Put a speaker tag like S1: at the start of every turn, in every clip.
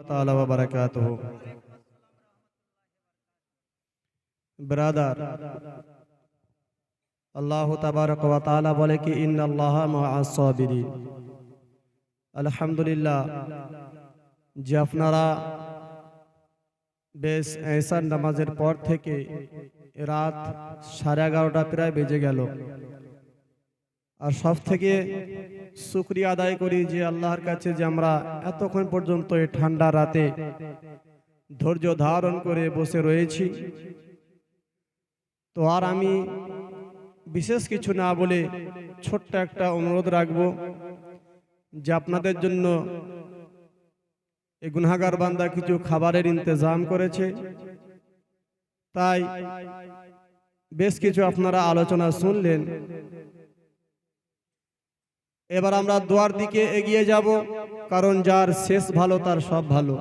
S1: تعالى وبركاته brother আল্লাহ তাবারক ওয়া তাআলা বলে কি ইন্নাল্লাহ মাআস সাবিরিন আলহামদুলিল্লাহ যে আপনারা বেশ এসার নামাজের পর থেকে রাত সাড়ে এগারোটা প্রায় বেজে গেল আর সব থেকে শুক্রিয়া আদায় করি যে আল্লাহর কাছে যে আমরা এতক্ষণ পর্যন্ত এই ঠান্ডা রাতে ধৈর্য ধারণ করে বসে রয়েছি। তো আর আমি বিশেষ কিছু না বলে ছোট্ট একটা অনুরোধ রাখব যে আপনাদের জন্য এই গুনাগার বান্দা কিছু খাবারের ইন্তজাম করেছে। তাই বেশ কিছু আপনারা আলোচনা শুনলেন। এবার আমরা দোয়ার দিকে এগিয়ে যাব, কারণ যার শেষ ভালো তার সব ভালো।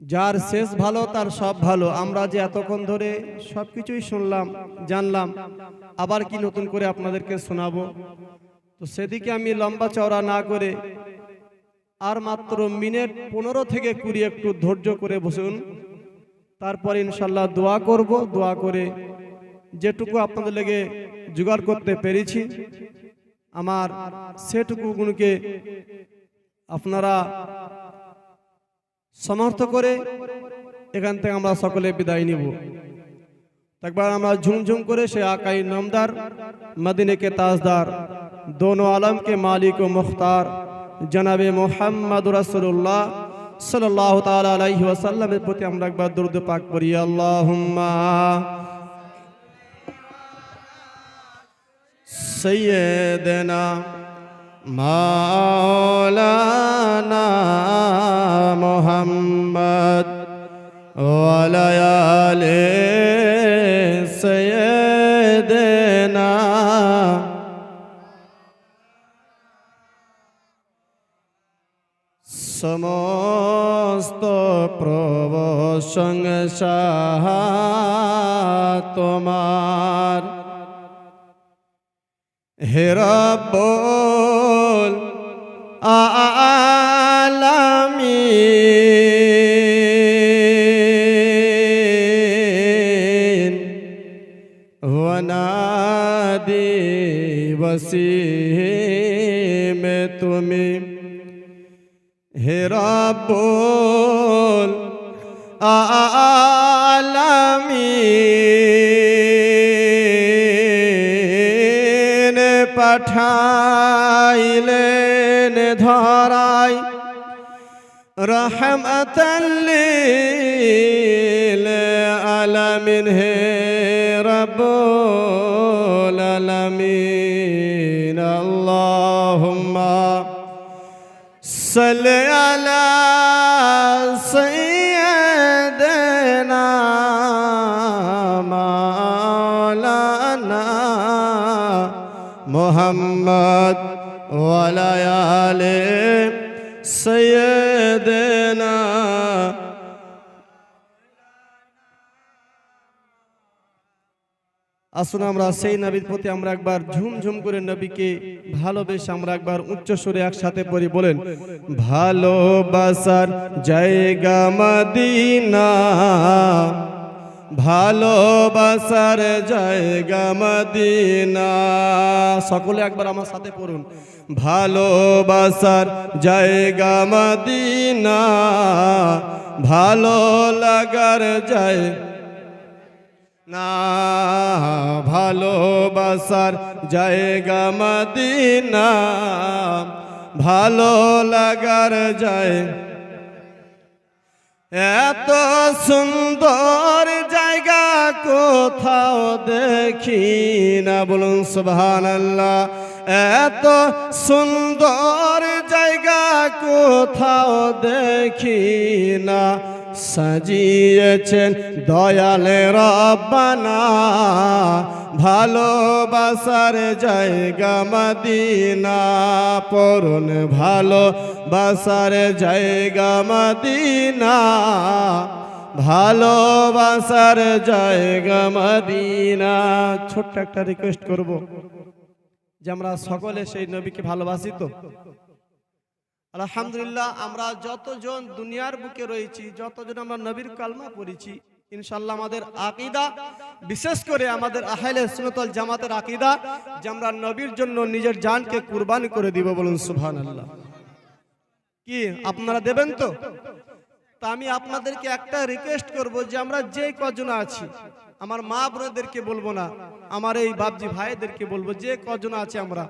S1: যার শেষ ভালো তার সব ভালো। আমরা যে এতক্ষণ ধরে সবকিছুই শুনলাম, জানলাম, আবার কি নতুন করে আপনাদেরকে শোনাবো? তো সেদিকে আমি লম্বা চওড়া না করে আর মাত্র মিনিট পনেরো থেকে কুড়ি একটু ধৈর্য করে বসুন। তারপর ইনশাল্লাহ দোয়া করব, দোয়া করে যেটুকু আপনাদের লেগে জোগাড় করতে পেরেছি। আমার সেটুকু গুণকে আপনারা সমর্থ করে এখান থেকে আমরা সকলে বিদায় নিব। একবার আমরা ঝুমঝুম করে সে আকাই নামদার মদিনে কে তাজদার, দোনো আলমকে মালিক ও মুখতার, জনাবে মোহাম্মদ রসুল্লাহ সাল্লাহ তাল আলাইহি ওয়াসাল্লামের প্রতি আমরা একবার দুর্দ পাক করি আল্লাহ মাওলানা মুহাম্মদ ওয়ালা আলি সাইয়্যিদানা সমস্ত প্রবশংসা তোমার হেরাবল আলামিন। ওয়ানাদি ওয়াসিম তুমি হেরাবল আলামিন। পাঠাই লেন ধরাই রহমতল্লিল আলামিন হে রব্বুল আলামিন আল্লাহুম্মা সাল্লি আলা محمد وعلى آل سيدنا আসুন আমরা সেই নবীর প্রতি আমরা একবার ঝুমঝুম করে নবীকে ভালোবেসে আমরা একবার উচ্চ সুরে একসাথে পড়ি বলেন ভালোবাসার জায়গা মদিনা ভালোবাসার জায়গা মদিনা। সকলে একবার আমার সাথে পড়ুন। ভালোবাসার জায়গা মদিনা। ভালো লাগার জায়গা না, ভালোবাসার জায়গা মদিনা। ভালো লাগার যায় এত সুন্দর কোথাও দেখি না। বলুন সুবহান আল্লাহ এত সুন্দর জায়গা কোথাও দেখি না। সাজিয়েছেন দয়ালে রব্বানা, ভালোবাসার জায়গা মদিনা, পরন ভালো বাসার জায়গা মদিনা। ভালোবাসার জায়গা মদিনা। ছোট্ট একটা রিকোয়েস্ট করব যে আমরা সকলে সেই নবীকে ভালোবাসি তো? আলহামদুলিল্লাহ, আমরা যতজন দুনিয়ার বুকে রয়েছি, যতজন আমরা নবীর কালমা পড়েছি ইনশাল্লাহ আমাদের আকিদা, বিশেষ করে আমাদের আহলে সুনতল জামাতের আকিদা, যে আমরা নবীর জন্য নিজের জানকে কুরবানি করে দিব বলুন সুবহানাল্লাহ। কি, আপনারা দেবেন তো? তা আমি আপনাদেরকে একটা রিকোয়েস্ট করব যে আমরা যে কজন আছি, আমার মা বোনদেরকে বলব না, আমার এই বাপজি ভাইদেরকে বলব যে কজন আছে আমরা।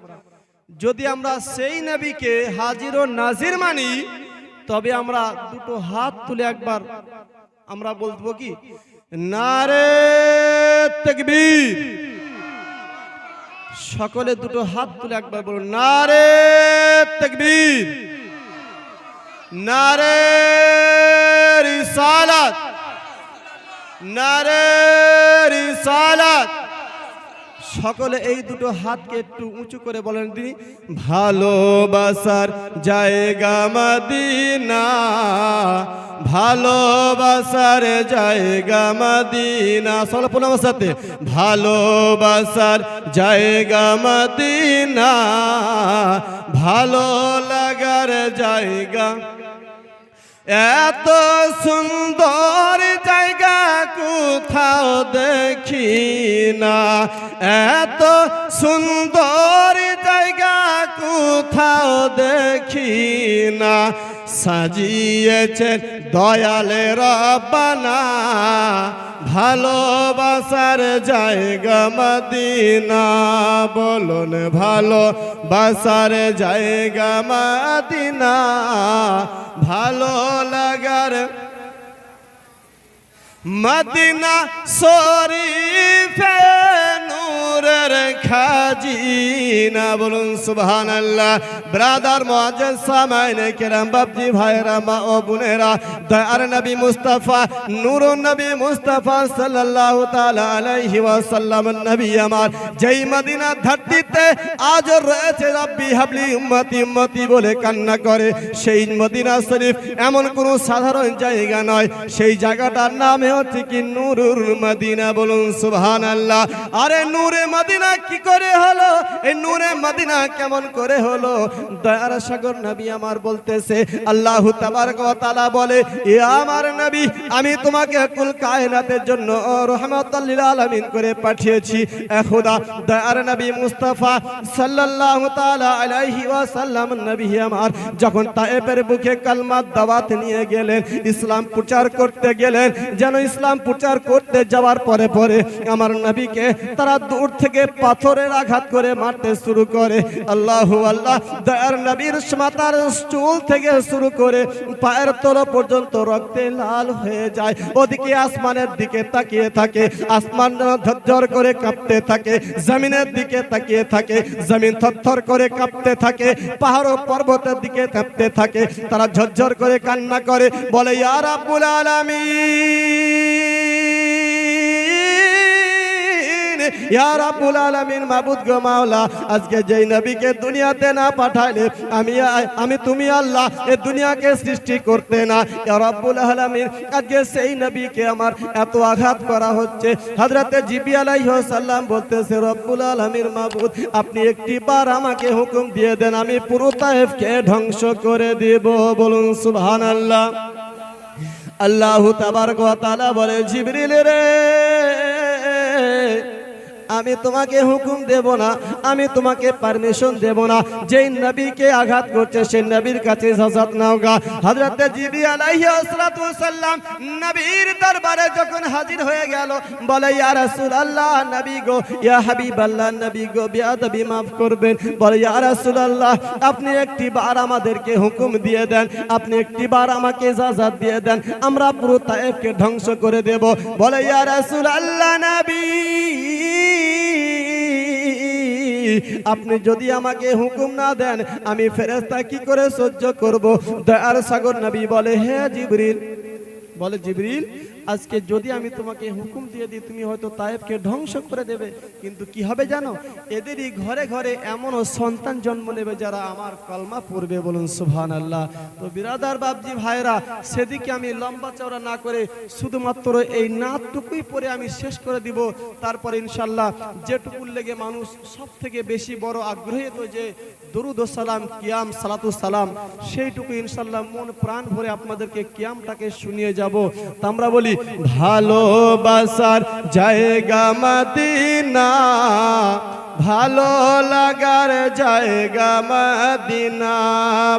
S1: যদি আমরা সেই নবীকে হাজির ও নাজির মানি, তবে আমরা দুটো হাত তুলে একবার আমরা বলব কি? নারে তকবীর। সকলে দুটো হাত তুলে একবার বলুন, নারে তকবীর। নারে রিসালাত। নারে রিসালাত। সকলে এই দুটো হাতকে একটু উঁচু করে বলেন তিনি, ভালোবাসার জায়গা মদিনা, ভালোবাসার জায়গা মদিনা। সলপন সাথে, ভালোবাসার জায়গা মদিনা, ভালো লাগার জায়গা এত সুন্দর জায়গা কোথাও দেখি না এত সুন্দর জায়গা কোথাও দেখি না সাজিয়েছেন দয়ালে রব্বানা, ভালোবাসার জায়গা মদিনা। বলুন ভালো বাসার জায়গা মদিনা, ভালো লাগার মদিনা শরীফে। বলুন সুবহান আল্লাহ ব্রাদার সামাইনে কেরাম, বাপজি ভাইরা মা ও বোনেরা, দয়ার নবী মুস্তাফা নবী মুস্তাফা সাল্লাল্লাহু তাআলা আলাইহি নবী আমার। যেই মদিনা ধরতিতে আজ রয়েছে রব্বি হাবলি উম্মতি উম্মতি বলে কান্না করে। সেই মদিনা শরীফ এমন কোন সাধারণ জায়গা নয়। সেই জায়গাটার নামে হচ্ছে কি নূরুর মদিনা, বলুন সুবহান আল্লাহ আরে নূরে মদিনা কি করে হলো? এই নূরে মদিনা কেমন করে হলো? দয়ার সাগর নবী আমার বলতেছে, আল্লাহ তাবারক ওয়া তাআলা বলে, এ আমার নবী, আমি তোমাকে কুল কায়নাতের জন্য রহমাতাল লিল আলামিন করে পাঠিয়েছি। এ খোদা, দয়ার নবী মুস্তাফা সাল্লাল্লাহু তাআলা আলাইহি ওয়াসাল্লাম নবী আমার, যখন তায়েফের বুকে কালমা দাওয়াত নিয়ে গেলেন, ইসলাম প্রচার করতে গেলেন, যেন ইসলাম প্রচার করতে যাওয়ার পরে পরে আমার নবীকে তারা দূর থেকে পাথরের আঘাত করে মারতে শুরু করে। আল্লাহ আল্লাহ, দয়ার নবীর মাতার চুল থেকে শুরু করে পায়ের তল পর্যন্ত রক্তে লাল হয়ে যায়। ওদিকে আসমানের দিকে তাকিয়ে থাকে, আসমান ঝরঝর করে কাঁপতে থাকে, জমিনের দিকে তাকিয়ে থাকে, জমিন থরথর করে কাঁপতে থাকে, পাহাড় ও পর্বতের দিকে কাঁপতে থাকে, তারা ঝরঝর করে কান্না করে, বলে, ইয়া রাব্বুল আলামিন! মাবুদ আজকে যেই নবীকে দুনিয়াতে না আমি আমি তুমি আল্লাহ দুনিয়াকে সৃষ্টি করতে না। আজকে সেই নবীকে আমার এত আঘাত করা হচ্ছে। মাবুদ, আপনি একটি বার আমাকে হুকুম দিয়ে দেন, আমি পুরো তায়েফকে ধ্বংস করে দেব। বলুন, সুবহানাল্লাহ। আল্লাহ তাবারক ওয়া তাআলা বলে, জিবরিল রে আমি তোমাকে হুকুম দেব না, আমি তোমাকে পারমিশন দেব না। যেই নবীকে আঘাত করছে সেই নবীর কাছে ইজাজত নাও গা। হযরত জিবরি আলাইহি আসসালাতু ওয়াসাল্লাম নবীর দরবারে যখন হাজির হয়ে গেল, বলে, ইয়া রাসূলুল্লাহ, নবী গো, ইয়া হাবিবাল্লাহ, নবী গো বিয়াদবি maaf করবেন। বলে, ইয়া রাসূলুল্লাহ, আপনি একটি বার আমাদেরকে হুকুম দিয়ে দেন, আপনি একটি বার আমাকে ইজাজত দিয়ে দেন, আমরা পুরো তায়েফকে ধ্বংস করে দেব। বলে, ইয়া রাসূলুল্লাহ, নবী আপনি যদি আমাকে হুকুম না দেন, আমি ফেরেস্তা কি করে সহ্য করব? দয়ার সাগর নবী বলে, হে জিবরিল। বলে, জিবরিল আজকে যদি আমি তোমাকে হুকুম দিয়ে দিই, তুমি হয়তো তায়েবকে ধ্বংস করে দেবে। কিন্তু কি হবে জানো? এদেরই ঘরে ঘরে এমনও সন্তান জন্ম নেবে যারা আমার কলমা পড়বে বলুন সুবহান আল্লাহ তো বিরাদার বাবজি ভাইরা সেদিকে আমি লম্বা চওড়া না করে শুধুমাত্র এই নাটটুকুই পরে আমি শেষ করে দিব। তারপর ইনশাল্লাহ যেটুকুর লেগে মানুষ সব থেকে বেশি বড় আগ্রহী তো যে দরুদ সালাম, কিয়াম, সালাতু সালাম, সেইটুকু ইনশাল্লাহ মন, প্রাণ ভরে আপনাদেরকে কিয়ামটাকে শুনিয়ে যাব। তা আমরা বলি ভালোবাসার জায়গা মাদিনা, ভালো লাগার জায়গা মাদিনা,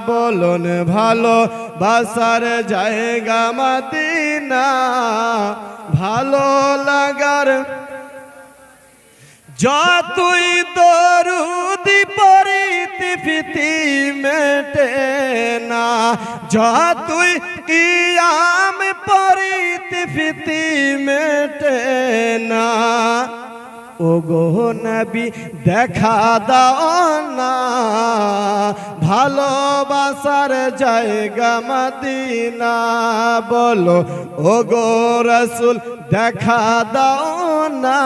S1: বলুন ভালো বাসার জায়গা মাদিনা, ভালো লাগার, যতই দরুদি পরিতি মেটে না। যতই কিয়াম পরিতি ফিতি মেটে না। ও গো নবী, দেখা দাও না। ভালোবাসার জায়গা মদিনা। বলো ও গো রসুল, দেখা দাও না।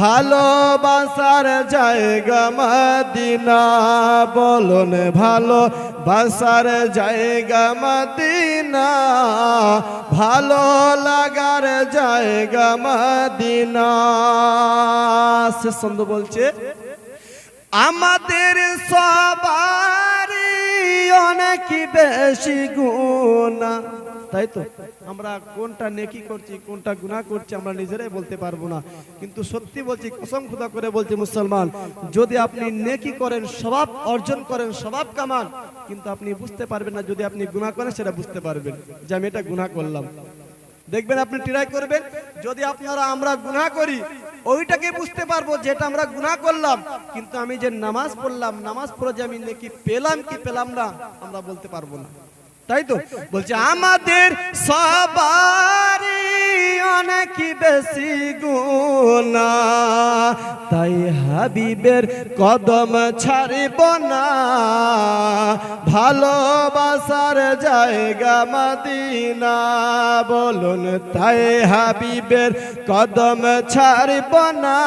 S1: ভালোবাসার জায়গা মদিনা, বলুন ভালো বাসার জায়গা মদিনা, ভালো লাগার জায়গা মদিনা। সে সন্দ বলছে, আমাদের সবারই অনেক বেশি গুণা তাই তো? আমরা কোনটা নেকি করছি, কোনটা গুনাহ করছি, আমরা নিজেরাই বলতে পারব না। কিন্তু সত্যি বলছি, কসম খুদা করে বলছি মুসলমান, যদি আপনি নেকি করেন, স্বভাব অর্জন করেন, স্বভাব কামান, কিন্তু আপনি বুঝতে পারবেন না, যদি আপনি গুনাহ করেন, সেটা বুঝতে পারবেন যে আমি এটা গুনাহ করলাম। দেখবেন আপনি ট্রাই করবেন, যদি আপনারা আমরা গুনাহ করি, ওইটাকে বুঝতে পারব যেটা আমরা গুনাহ করলাম, কিন্তু আমি যে নামাজ পড়লাম, নামাজ পড়ে যে আমি নাকি পেলাম কি পেলাম না, আমরা বলতে পারব না। তাই তো? বলছে, আমাদের সবারই অনেক বেশি গুণা। তাই হাবিবের কদম ছাড়ব না। ভালোবাসার জায়গা মদিনা। বলুন, তাই হাবিবের কদম ছাড়িব না।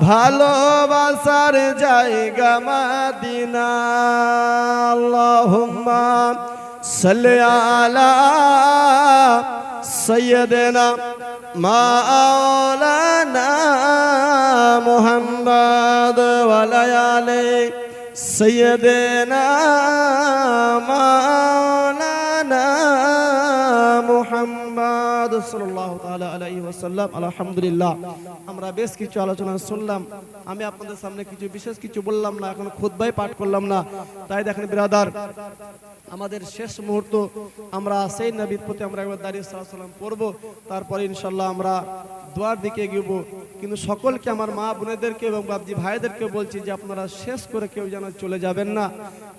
S1: ভালোবাসার জায়গা মদিনা। আল্লাহুম্মা সাইয়্যিদিনা মাওলানা মুহাম্মদ ওয়া আলা আলি সাইয়্যিদিনা মাওলানা মুহাম্মদ সাল্লাল্লাহু তাআলা আলাইহি ওয়াসাল্লাম। আলহামদুলিল্লাহ। আমরা বেশ কিছু আলোচনা শুনলাম। আমি আপনাদের সামনে কিছু, বিশেষ কিছু বললাম না, এখন খুতবাই পাঠ করলাম না। তাই দেখেন ব্রাদার, আমাদের শেষ মুহূর্ত আমরা সেই নবীর প্রতি আমরা একবার দাঁড়িয়ে সাল্লাম পড়ব। তারপরে ইনশাল্লাহ আমরা দোয়ার দিকে এগিয়ে কিন্তু সকলকে, আমার মা বোনেদেরকে এবং বাবজি ভাইদেরকে বলছি যে আপনারা শেষ করে কেউ যেন চলে যাবেন না।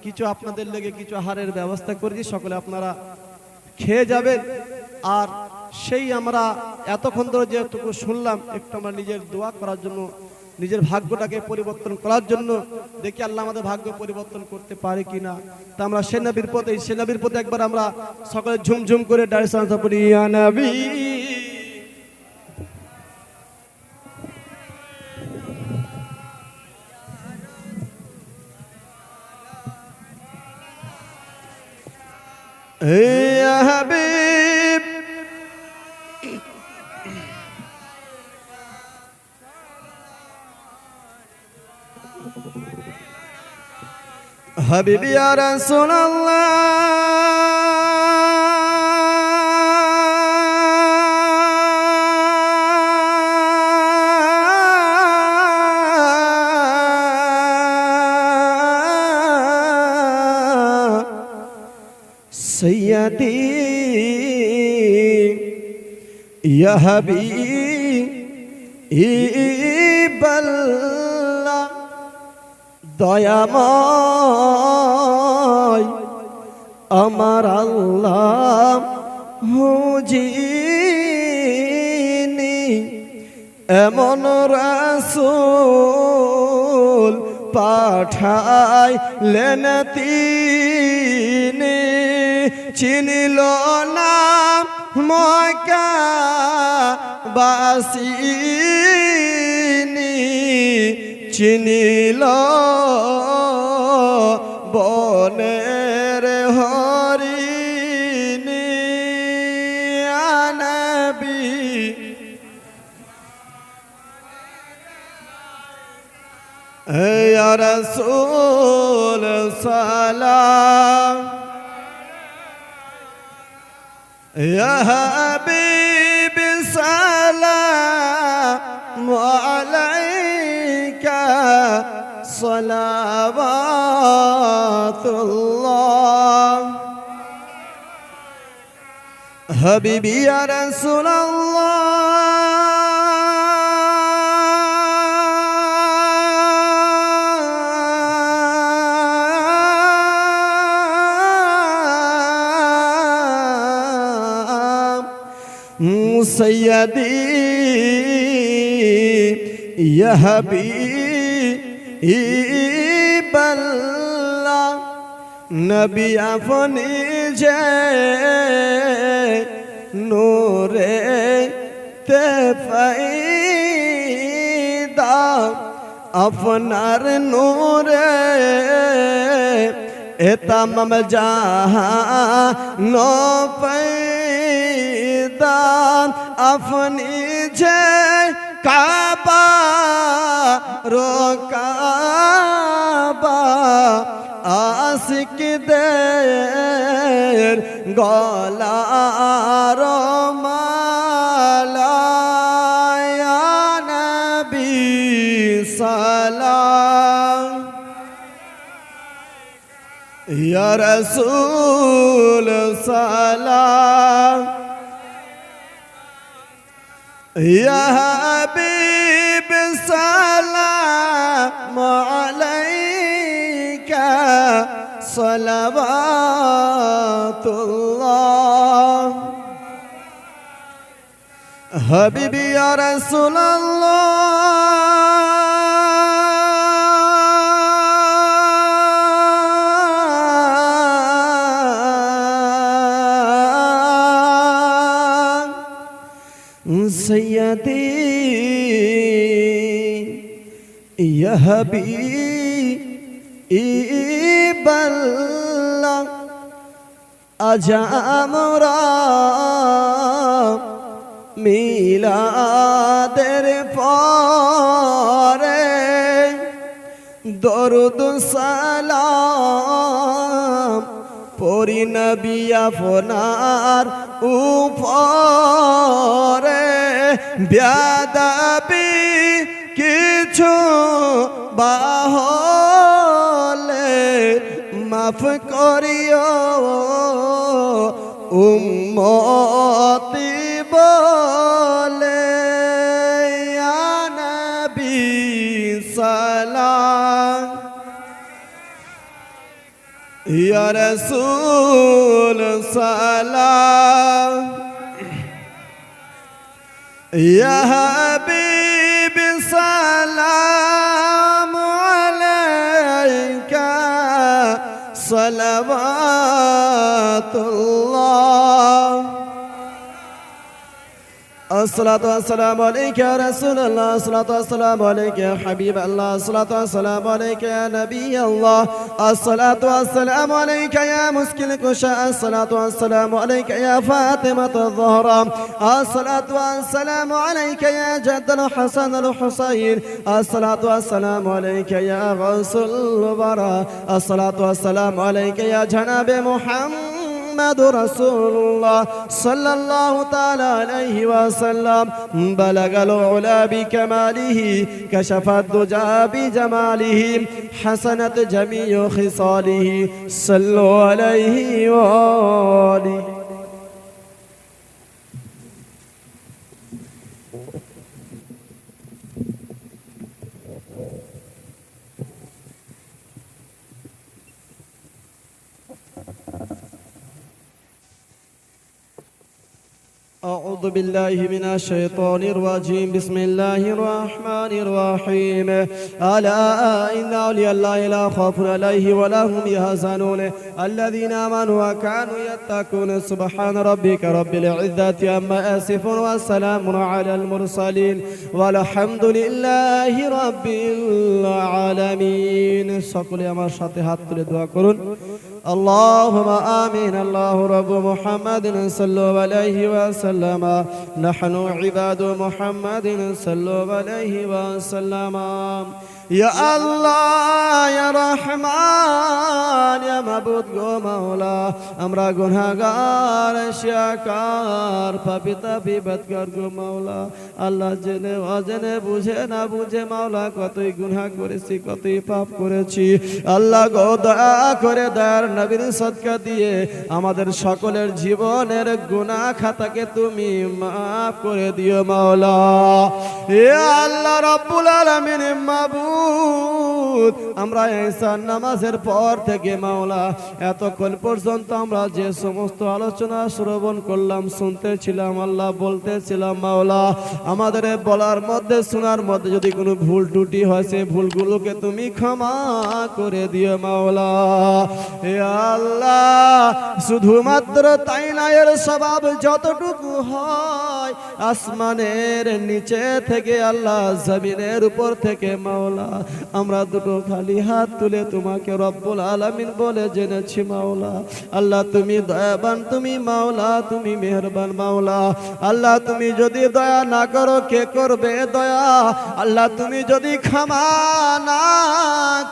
S1: কিছু আপনাদের লেগে কিছু আহারের ব্যবস্থা করেছি, সকলে আপনারা খেয়ে যাবেন আর সেই আমরা এতক্ষণ ধরে যেটুকু শুনলাম, একটু আমরা নিজের দোয়া করার জন্য, নিজের ভাগ্যটাকে পরিবর্তন করার জন্য দেখি আল্লাহ আমাদের ভাগ্য পরিবর্তন করতে পারে কিনা। তা আমরা সেনাবীর পথে সেনাবীর পথে একবার আমরা সকলে ঝুমঝুম করে দাঁড়িয়ে হাবিব। হাবিবি ইয়া রাসূলুল্লাহ সৈয়দি ইহবি ইবল্লা দয়াময় আমার আল্লাহ হুজিনি এমন রাসূল পাঠাই লেন তিনি। চিনিল না মকা বাসিনি চিনিল বনের হরিণী আনবি। হে রসুল সালাম يا حبيب سلام عليك. صلوات الله. حبيبي يا رسول الله. सैयदी, यह भी बल्ला, नबी अपनी जय नूरे ते फैदा, अपनार नूरे, ए तमाम जहाँ नौ पै পৈদা আপনি যে কাবা রোকাবা আশিকদের গলার মালায়া নবী সালাম। ইয়া রাসূল সালাম। يا حبيب سلام عليك صلوات الله. حبيبي يا رسول الله. সৈয়দে ইহবি ইবল্লা আজামরা মিলাদের পরে দরুদ সালাম পরিনবি আপনার উপরে ব্যাদাবি কিছু বাহলে মাফ করিও উম্মতি বলে। ইয়া নবী সালাম। ইয়া রাসূল সালাম। ইয়া হাবিব সালাম আলাইকা সালাওয়াতুল্লাহ الصلاة والسلام عليك يا رسول الله. الصلاة والسلام عليك يا حبيب الله. الصلاة والسلام عليك يا نبي الله. الصلاة والسلام عليك يا مسكن الكشاء الصلاة والسلام عليك يا فاطمة الزهراء. الصلاة والسلام عليك يا جد الحسن الحسين. الصلاة والسلام عليك يا غوث البراء. الصلاة والسلام عليك يا جناب محمد. محمد رسول الله صلى الله تعالى عليه وسلم. بلغ العلا بكماله كشف الدجى بجماله حسنت جميع خصاله. صلوا عليه وآله. أعوذ بالله من الشيطان الرجيم بسم الله الرحمن الرحيم ألا إن أولياء الله لا خوف عليه ولا هم يحزنون الذين آمنوا وكانوا يتقون سبحان ربك رب العزة عما يصفون والسلام على المرسلين والحمد لله رب العالمين সকলে আমার সাথে হাত তুলে দোয়া করুন اللهم آمين. الله رب محمد صلى الله عليه وسلم. نحن عباد محمد صلى الله عليه وسلم. ইয়া আল্লাহ, ইয়া রহমান, ইয়া মাবুদ গো মাওলা। আমরা গুনাহগার, শিয়াকার পাপিতা বিবাদগার গো মাওলা। আল্লাহ জেনে অজেনে বুঝে না বুঝে মাওলা, কতই গুনাহ করেছি, কতই পাপ করেছি। আল্লাহ গো দয়া করে দয়ার নবীর সদকা দিয়ে আমাদের সকলের জীবনের গুনাহ খাতাকে তুমি মাফ করে দিও মাওলা। এ আল্লাহ রব্বুল আলামিন, মাবুদ আমরা ঈশান নামাজের পর থেকে মাওলা, এতক্ষণ পর্যন্ত আমরা যে সমস্ত আলোচনা শ্রবণ করলাম, শুনতেছিলাম, আল্লাহ বলতেছিলাম, মাওলা, আমাদের বলার মধ্যে, শোনার মধ্যে যদি কোনো ভুল ত্রুটি হয়, সে ভুলগুলোকে তুমি ক্ষমা করে দিও, মাওলা। হে আল্লাহ, শুধুমাত্র তাই না, এর স্বভাব যতটুকু হয়, আসমানের নিচে থেকে, আল্লাহ, জমিনের উপর থেকে, মাওলা আমরা দুটো খালি হাত তুলে তোমাকে রব্বুল আলামিন বলে জেনেছি মাওলা। আল্লাহ তুমি দয়াবান, তুমি মাওলা, তুমি মেহেরবান মাওলা। আল্লাহ তুমি যদি দয়া না করো, কে করবে দয়া? আল্লাহ তুমি যদি ক্ষমা না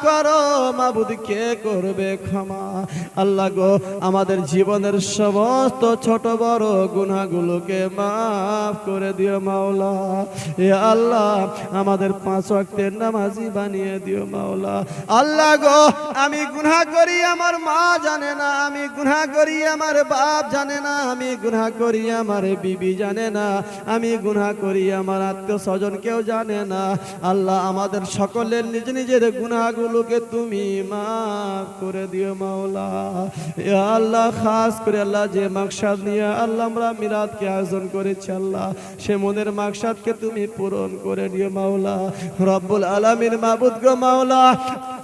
S1: করো, মাবুদ কে করবে ক্ষমা? আল্লাহ গো, আমাদের জীবনের সমস্ত ছোট বড় গুনাহগুলোকে মাফ করে দিও মাওলা। এ আল্লাহ, আমাদের পাঁচ ওয়াক্তের নামাজি বানিয়ে দিও মাওলা। আল্লাহ গো, আমি গুনাহ করি, আমার মা জানে না, আমি করি, আমার বাপ জানে না, আমি করি, আমার বিবি জানে না, আমি করি, আমার আত্মীয় স্বজন কেউ জানে না। আল্লাহ আমাদের সকলের নিজ নিজের গুনাহগুলোকে তুমি মাফ করে দিও মাওলা। আল্লাহ, খাস করে আল্লাহ, যে মাকসাদ নিয়ে আল্লাহ আমরা মিলাদকে আয়োজন করেছি আল্লাহ, সে মনের মাকসাদকে তুমি পূরণ করে দিও মাওলা। রব্বুল আলামিন মাবুদ গো মাওলা।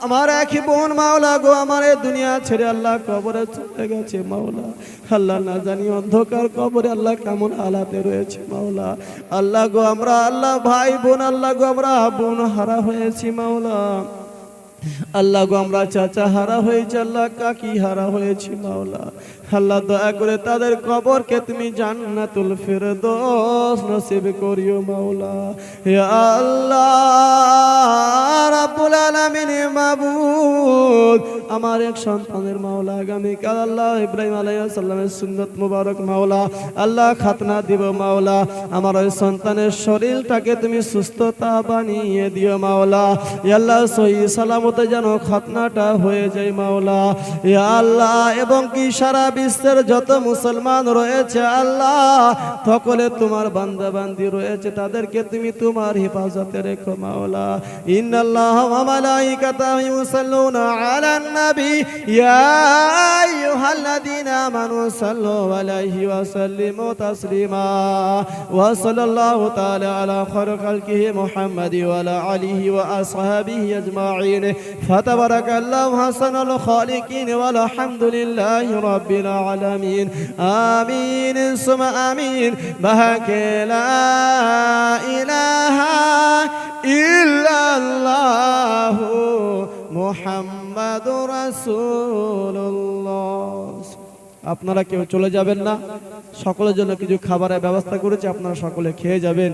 S1: আমার একই বোন মাওলা গো, আমার দুনিয়া ছেড়ে আল্লাহ কবরে চলে গেছে মাওলা। আল্লাহ না জানি অন্ধকার কবরে আল্লাহ কেমন হালাতে রয়েছে মাওলা। আল্লাহ গো, আমরা আল্লাহ ভাই বোন, আল্লাহ গো, আমরা বোন হারা হয়েছি মাওলা। আল্লাহ গো, আমরা চাচা হারা হয়েছে, আল্লাহ কাকি হারা হয়েছি, মাওলা। আল্লাহ দয়া করে তাদের কবরকে তুমি জান্নাতুল ফেরদৌস নসিব করিও, মাওলা। হে আল্লাহ রাব্বুল আলামিন মাবুদ। আমার এক সন্তানের মাওলা আগামী কাল আল্লাহ ইব্রাহিম আলাইহিস সালামের সুন্নত মুবারক, মাওলা। আল্লাহ খাতনা দিব, মাওলা। আমার ওই সন্তানের শরীরটাকে তুমি সুস্থতা বানিয়ে দিও, মাওলা। ইয়া আল্লাহ সহি সালামতে যেন খাতনাটা হয়ে যায় মাওলা। ইয়া আল্লাহ, এবং কি সারা বিশ্বের যত মুসলমান রয়েছে আল্লাহ, সকলে তোমার বান্দা বান্দি রয়েছে, তাদেরকে তুমি তোমার হেফাজতে রেখো মাওলা। ইন্নাল্লাহ মালাইকাতাহু ইউসাল্লুনা আলান নবী। ইয়া আজমাইন ফাতাবারাকাল্লাহু হাসানুল খালিকিন ওয়াল হামদুলিল্লাহি রাব্বিল আলামিন আমিন সুমা আমিন বাহাকে লা ইলাহা ইল্লাল্লাহ মুহাম্মাদুর রাসূলুল্লাহ আপনারা কেউ চলে যাবেন না। সকলের জন্য কিছু খাবারের ব্যবস্থা করেছে, আপনারা সকলে খেয়ে যাবেন।